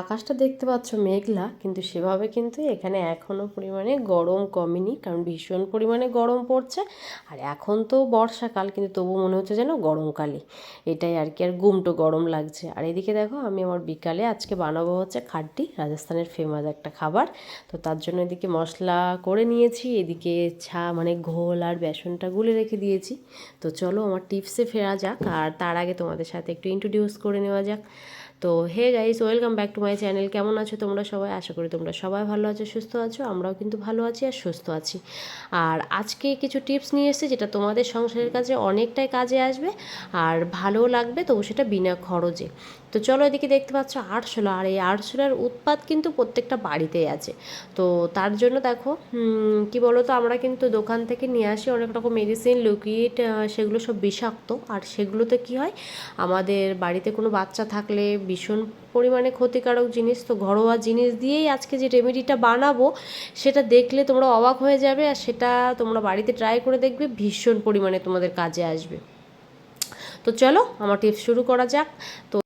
আকাশটা দেখতে পাচ্ছ মেঘলা, কিন্তু সেভাবে কিন্তু এখানে এখনও পরিমাণে গরম কমেনি, কারণ ভীষণ পরিমাণে গরম পড়ছে। আর এখন তো বর্ষাকাল, কিন্তু তবু মনে হচ্ছে যেন গরমকালই। এটাই আর কি, আর গুমটো গরম লাগছে। আর এদিকে দেখো, আমি আমার বিকালে আজকে বানাবো হচ্ছে খাড্ডি রাজস্থানের ফেমাস একটা খাবার। তো তার জন্য এদিকে মশলা করে নিয়েছি, এদিকে ছা মানে ঘোল আর বেসনটা গুলে রেখে দিয়েছি। তো চলো, আমার টিপসে ফেরা যাক, আর তার আগে তোমাদের সাথে একটু ইন্ট্রোডিউস করে নেওয়া যাক। তো, hey guys welcome back to my channel কেমন আছো তোমরা সবাই? আশা করি তোমরা সবাই ভালো আছো, সুস্থ আছো, আমরাও কিন্তু ভালো আছি আর সুস্থ আছি। আর আজকে কিছু টিপস নিয়ে এসেছি যেটা তোমাদের সংসারের কাজে অনেকটাই কাজে আসবে আর ভালোও লাগবে, তবু সেটা বিনা খরচে। তো চলো এদিকে দেখতে পাচ্ছ আরশোলা, আর এই আরশোলার উৎপাদ কিন্তু প্রত্যেকটা বাড়িতেই আছে। তো তার জন্য দেখো কি বলো তো আমরা কিন্তু দোকান থেকে নিয়ে আসি, অনেক রকম মেডিসিন লিকুইড সেগুলো সব বিষাক্ত। আর সেগুলোতে কি হয়, আমাদের বাড়িতে কোনো বাচ্চা থাকলে ভীষণ পরিমাণে ক্ষতিকারক জিনিস। তো ঘরোয়া জিনিস দিয়েই আজকে যে রেমেডিটা বানাবো, সেটা দেখলে তোমরা অবাক হয়ে যাবে আর সেটা তোমরা বাড়িতে ট্রাই করে দেখবে, ভীষণ পরিমাণে তোমাদের কাজে আসবে। তো চলো, আমার টিপস শুরু করা যাক। তো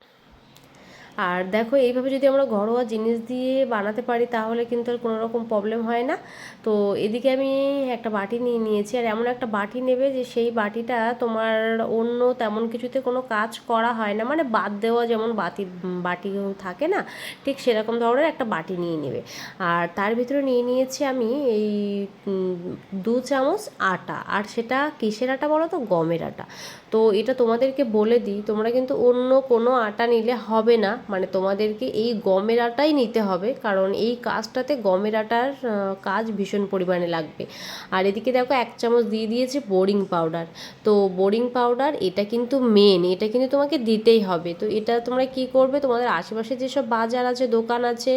আর দেখো, এইভাবে যদি আমরা ঘরোয়া জিনিস দিয়ে বানাতে পারি, তাহলে কিন্তু আর কোনো রকম প্রবলেম হয় না। তো এদিকে আমি একটা বাটি নিয়ে নিয়েছি, আর এমন একটা বাটি নেবে যে সেই বাটিটা তোমার অন্য তেমন কিছুতে কোনো কাজ করা হয় না। মানে বাদ দেওয়া যেমন বাতি, বাটি থাকে না, ঠিক সেরকম ধরনের একটা বাটি নিয়ে নেবে। আর তার ভিতরে নিয়ে নিয়েছি আমি এই দু চামচ আটা। আর সেটা কিসের আটা বলো তো? গমের আটা। তো এটা তোমাদেরকে বলে দিই, তোমরা কিন্তু অন্য কোনো আটা নিলে হবে না। মানে তোমাদেরকে এই গমের আটাই নিতে হবে, কারণ এই কাজটাতে গমের আটার কাজ ভীষণ পরিমাণে লাগবে। আর এদিকে দেখো এক চামচ দিয়ে দিয়েছে বোরিং পাউডার। তো বোরিং পাউডার এটা কিন্তু মেন এটা কিন্তু তোমাকে দিতেই হবে। তো এটা তোমরা কি করবে, তোমাদের আশেপাশে যেসব বাজার আছে, দোকান আছে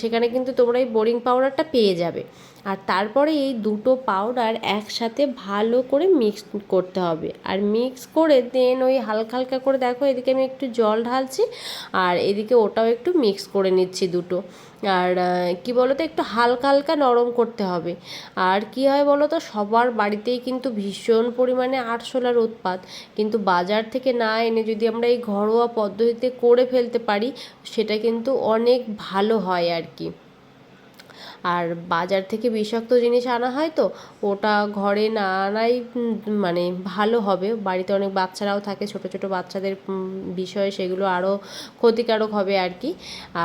সেখানে কিন্তু তোমরা এই বোরিং পাউডারটা পেয়ে যাবে। আর তারপরে এই দুটো পাউডার একসাথে ভালো করে মিক্স করতে হবে। আর মিক্স করে দেন ওই হালকা হালকা করে দেখো, এদিকে আমি একটু জল ঢালছি। আর এদিকে ওটাও একটু মিক্স করে নিচ্ছি দুটো। আর কি বলো তো একটু হালকা হালকা নরম করতে হবে। আর কি হয় বলো তো সবার বাড়িতেই কিন্তু ভীষণ পরিমাণে আরশোলার উৎপাত। কিন্তু বাজার থেকে না এনে যদি আমরা এই ঘরোয়া পদ্ধতিতে করে ফেলতে পারি, সেটা কিন্তু অনেক ভালো হয় আর কি। আর বাজার থেকে বিষাক্ত জিনিস আনা হয় তো, ওটা ঘরে না আনাই মানে ভালো হবে। বাড়িতে অনেক বাচ্চারাও থাকে, ছোট ছোট বাচ্চাদের বিষয়ে সেগুলো আরও ক্ষতিকারক হবে আর কি।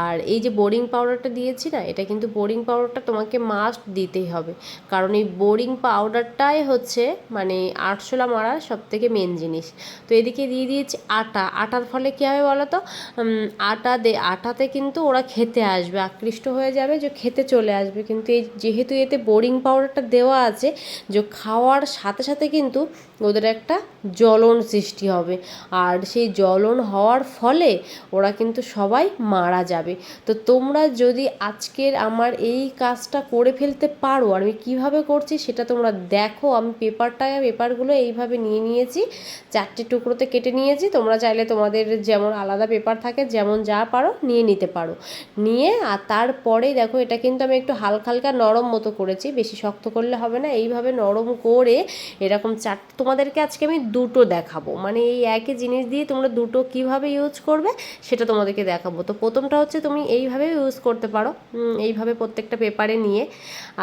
আর এই যে বোরিং পাউডারটা দিয়েছি না, এটা কিন্তু বোরিং পাউডারটা তোমাকে মাস্ট দিতেই হবে। কারণ এই বোরিং পাউডারটাই হচ্ছে মানে আরশোলা মারার সব থেকে মেন জিনিস। তো এদিকে দিয়ে দিয়েছি আটা। আটার ফলে কী হবে বলো তো? আটা দে, আটাতে কিন্তু ওরা খেতে আসবে, আকৃষ্ট হয়ে যাবে যে খেতে চলে আসবে আসবে। কিন্তু এই যেহেতু এতে বোরিং পাউডারটা দেওয়া আছে, যে খাওয়ার সাথে সাথে কিন্তু ওদের একটা জ্বলন সৃষ্টি হবে। আর সেই জ্বলন হওয়ার ফলে ওরা কিন্তু সবাই মারা যাবে। তো তোমরা যদি আজকের আমার এই কাজটা করে ফেলতে পারো, আর আমি কীভাবে করছি সেটা তোমরা দেখো। আমি পেপারটা, পেপারগুলো এইভাবে নিয়ে নিয়েছি, চারটে টুকরোতে কেটে নিয়েছি। তোমরা চাইলে তোমাদের যেমন আলাদা পেপার থাকে, যেমন যা পারো নিয়ে নিতে পারো। নিয়ে আর তারপরেই দেখো, এটা কিন্তু আমি একটু হালকা হালকা নরম মতো করেছি, বেশি শক্ত করলে হবে না। এইভাবে নরম করে এরকম চার তোমাদেরকে আজকে আমি দুটো দেখাবো। মানে এই একই জিনিস দিয়ে তোমরা দুটো কীভাবে ইউজ করবে সেটা তোমাদেরকে দেখাবো। তো প্রথমটা হচ্ছে তুমি এইভাবে ইউজ করতে পারো এইভাবে প্রত্যেকটা পেপারে নিয়ে।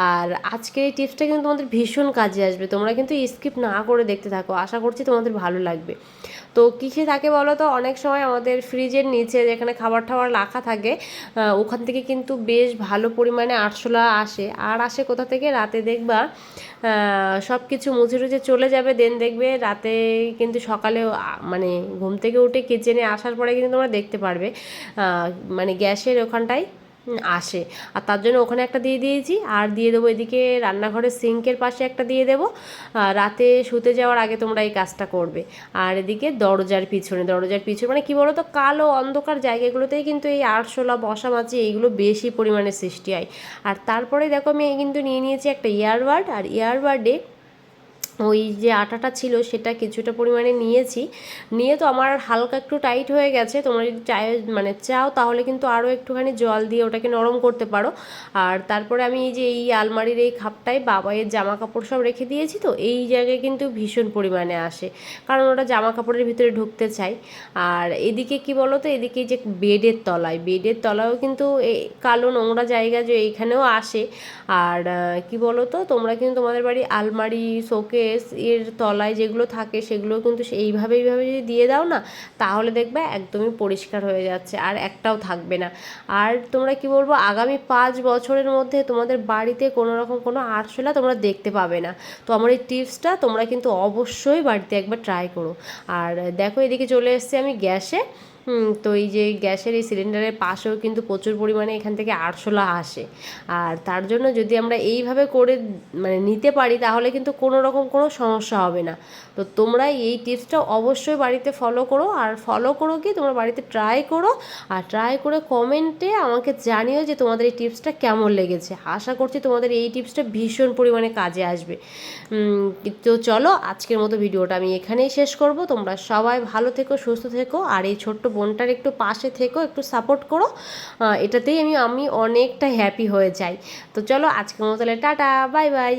আর আজকের এই টিপসটা কিন্তু তোমাদের ভীষণ কাজে আসবে। তোমরা কিন্তু স্কিপ না করে দেখতে থাকো। আশা করছি তোমাদের ভালো লাগবে। তো কিসে থাকে বলো তো? অনেক সময় আমাদের ফ্রিজের নিচে যেখানে খাবার টাবার রাখা থাকে ওখান থেকে কিন্তু বেশ ভালো পরিমাণে আরশোলা আসে, আর আসে কোথা থেকে? রাতে দেখবা সব কিছু মুছে টুছে চলে যাবে দেন দেখবে রাতে কিন্তু সকালে মানে ঘুম থেকে উঠে কিচেনে আসার পরে কিন্তু তোমরা দেখতে পারবে। মানে গ্যাসের ওখানটায় আসে। আর তার জন্য ওখানে একটা দিয়ে দিয়েছি। আর দিয়ে দেবো এদিকে রান্নাঘরের সিঙ্কের পাশে একটা দিয়ে দেবো। রাতে শুতে যাওয়ার আগে তোমরা এই কাজটা করবে। আর এদিকে দরজার পিছনে দরজার পিছনে মানে কী বলো তো কালো অন্ধকার জায়গাগুলোতেই কিন্তু এই আরশোলা বসা মাছি এইগুলো বেশি পরিমাণে সৃষ্টি হয়। আর তারপরে দেখো আমি কিন্তু নিয়ে নিয়েছি একটা ইয়ারবাড। আর ইয়ারবাডে ওই যে আটাটা ছিল সেটা কিছুটা পরিমাণে নিয়েছি। নিয়ে তো আমার হালকা একটু টাইট হয়ে গেছে। তোমরা যদি চাই মানে চাও তাহলে কিন্তু আরও একটুখানি জল দিয়ে ওটাকে নরম করতে পারো। আর তারপরে আমি এই যে এই আলমারির এই খাপটায় বাবাইয়ের জামা কাপড় সব রেখে দিয়েছি তো, এই জায়গায় কিন্তু ভীষণ পরিমাণে আসে। কারণ ওটা জামা কাপড়ের ভিতরে ঢুকতে চাই আর এদিকে কি বলো তো এদিকে যে বেডের তলায়, বেডের তলায়ও কিন্তু এই কালো নোংরা জায়গা যে এইখানেও আসে। আর কি বলো তো তোমরা কিন্তু তোমাদের বাড়ি আলমারি শোকেস এর তলায় যেগুলো থাকে সেগুলো কিন্তু এইভাবে এইভাবে যদি দিয়ে দাও না, তাহলে দেখবে একদমই পরিষ্কার হয়ে যাচ্ছে আর একটাও থাকবে না। আর তোমরা কি বলব, আগামী পাঁচ বছরের মধ্যে তোমাদের বাড়িতে কোনো রকম কোনো আরশোলা তোমরা দেখতে পাবে না। তো আমার এই টিপসটা তোমরা কিন্তু অবশ্যই বাড়িতে একবার ট্রাই করো। আর দেখো এদিকে চলে এসেছি আমি গ্যাসে। তো এই যে গ্যাসের এই সিলিন্ডারের পাশেও কিন্তু প্রচুর পরিমাণে এখান থেকে আরশোলা আসে। আর তার জন্য যদি আমরা এইভাবে করে মানে নিতে পারি, তাহলে কিন্তু কোনো রকম কোনো সমস্যা হবে না। তো তোমরা এই টিপসটা অবশ্যই বাড়িতে ফলো করো। আর ফলো করো কি, তোমরা বাড়িতে ট্রাই করো। আর ট্রাই করে কমেন্টে আমাকে জানিও যে তোমাদের এই টিপসটা কেমন লেগেছে। আশা করছি তোমাদের এই টিপসটা ভীষণ পরিমাণে কাজে আসবে। তো চলো, আজকের মতো ভিডিওটা আমি এখানেই শেষ করব। তোমরা সবাই ভালো থেকো, সুস্থ থেকো। আর এই ছোট্ট বোনটার একটু পাশে থেকো, একটু সাপোর্ট করো। এটাতেই আমি আমি অনেকটা হ্যাপি হয়ে যাই। তো চলো, আজকের মতো তাহলে টাটা বাই বাই